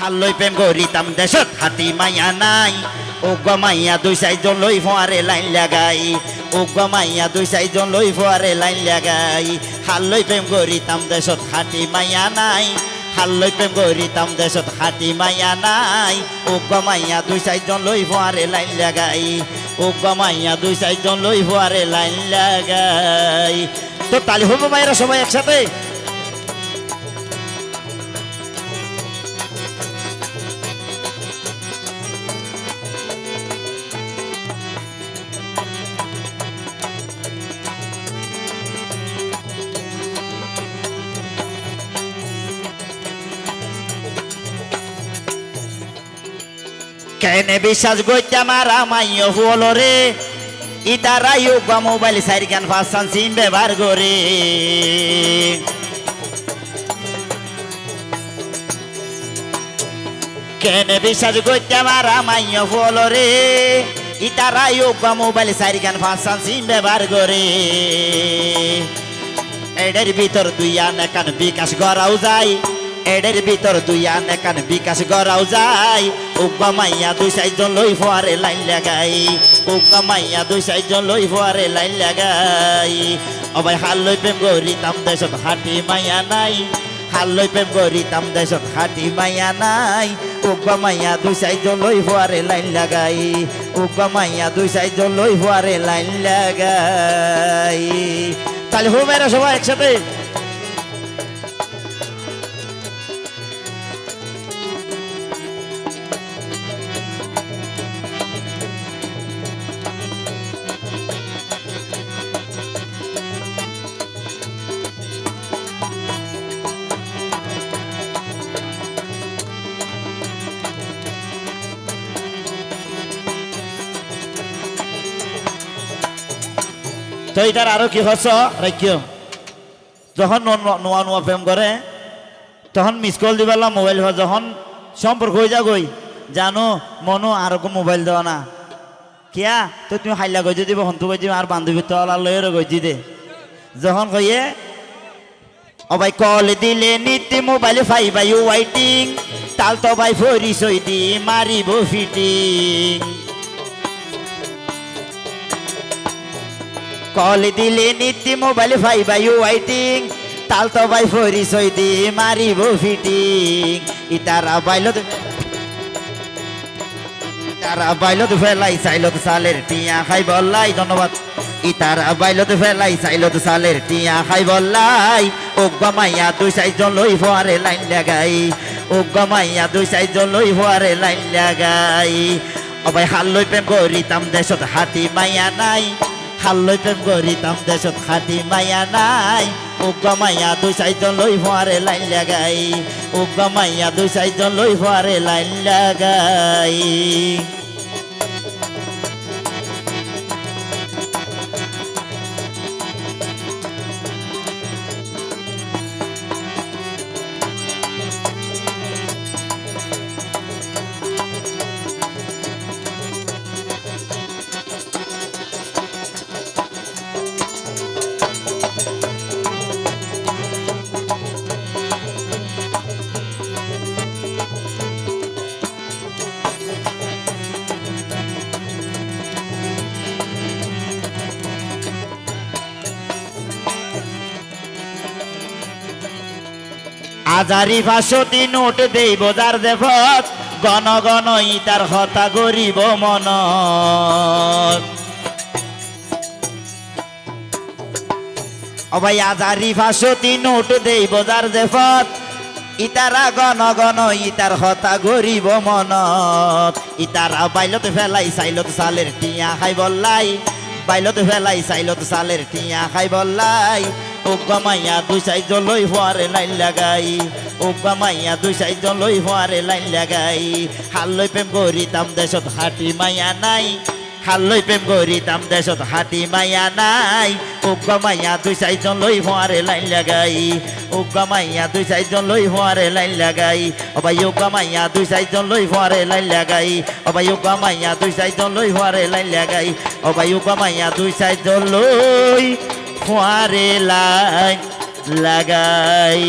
হাল্লৈ প্রেম করিতাম দেশত, হাতি মাইয়া নাই। ও গমাইয়া দুই চাইজন লই ফোয়ারে লাইন লাগাই। ও গমাইয়া দুই চাইজন লই ফোয়ারে লাইন লাগাই। হাল্লৈ প্রেম করিতাম দেশত, হাতি মাইয়া নাই। হাল্লৈ প্রেম করিতাম দেশত, হাতি মাইয়া নাই। ও গমাইয়া দুই চাইজন লই ফোয়ারে লাইন লাগাই। ও গমাইয়া দুই চাইজন লই ফোয়ারে লাইন লাগাই। তো তালি হব মায়েরা সবাই একসাথে। কেনে বিশ্বাস গইতে আমার আমাইও হলো রে। ইতারাই বা মোবাইল সাইড গান ফাঁসান সিম ব্যবহার করে। কেনে বিশ্বাস গইতে আমার আমাইও হলো রে। ইতারাই বা মোবাইল সাইড গান ফাঁসান সিম ব্যবহার করে। এডের ভিতর দুই আন একান বিকাশ করাও যায়। এডের ভিতর দুই আন একান বিকাশ করাও যায়। উগ্গা মাইয়া দুই সাইজন লই ফোয়ারে লাইন লাগাই। উগ্গা মাইয়া দুই সাইজন লই ফোয়ারে লাইন লাগাই। অবাই হাল লই প্রেম গরিতাম দেশত হাটি মাইয়া নাই। হাল লই প্রেম গরিতাম দেশত হাটি মাইয়া নাই। উগ্গা মাইয়া দুই সাইজন লই ফোয়ারে লাইন লাগাই। উগ্গা মাইয়া দুই সাইজন লই ফোয়ারে লাইন লাগাই। তাহলে হো সবাই একসাথে তো এটার আরও কি হস? রাখ্য যখন নোয়া নোয়া প্রেম করে, তখন মিস কল দিবেলা মোবাইল যখন সম্পর্ক হয়ে যাগই জানো মনো আর মোবাইল দেওয়া না। কিয়া? তো তুমি হাইলা গজি দিব হন্তু গজি আর বান্ধবী তো আল্লাহ লয়ের গজি দে। যখন কইয়ে, অবাই কল দিলে নিতি মোবাইল ফাই বাই ওয়াইটিং তাল তো বাই ফরি দি মারিব ফিটিং কল দিলে নিতি মোবাইল ফাই বাই ওয়াইটিং তাল তো ফরি সই দি মারিব ফিটিং। ইতারা বাইলত ইতারা বাইলত ফেলাই চাইলত সালের টিয়া খাই বললাই, ধন্যবাদ। ইতারা বাইলত ফেলাই চাইলত সালের টিয়া খাই বললাই। ও গমাইয়া দুই চাইজন লই ফোয়ারে লাইন লাগাই। ও গমাইয়া দুই চাইজন লই ফোয়ারে লাইন লাগাই। অবাই হাল লই প্রেম করিতাম দেশত হাতি মাইয়া নাই। হাল লই প্রেম করিতাম, দেশত হাতি মাইয়া নাই। উগ্র মাইয়া দুই সাইজন লই ফোয়ারে লাইন লাগাই। উগ্র মাইয়া দুই সাইজন লই ফোয়ারে লাইন লাগাই। আজারি ভাষতি নোট দেই বজার দেভত গণ গণ ইতার হতা গরিব মন। অবাই আজারি ভাষতি নোট দেই বজার দেভত ইতারা গণ গণ ইতার হতা গরিব মনত ইতারা বাইলত ফেলাই চাইলত চালের টিয়া খাই বললাই, বাইলত ফেলাই চাইলত চালের টিয়া খাই বললাই। ও গমাইয়া দুই সাইজ লই হওয়ারে লাইন লাগাই ও গমাইয়া দুই সাইজ লই হওয়ারে লাইন লাগাই। হাল্লই প্রেম করিতাম দেশত হাটি মাইয়া নাই হাল্লই প্রেম করিতাম দেশত হাটি মাইয়া নাই। ও গমাইয়া দুই চাইজন লই হওয়ারে লাইন লাগাই ও গমাইয়া দুই চাইজন লই হওয়ারে লাইন লাগাই। অবাই ও গমাইয়া দুই চাইজন লই হওয়ারে লাইন লাগাই অবাই ও গমাইয়া দুই চাইজন লই হওয়ারে লাইন লাগাই। অবাই ও গমাইয়া দুই চাইজন লই ফোয়ারে লাইন লাগাই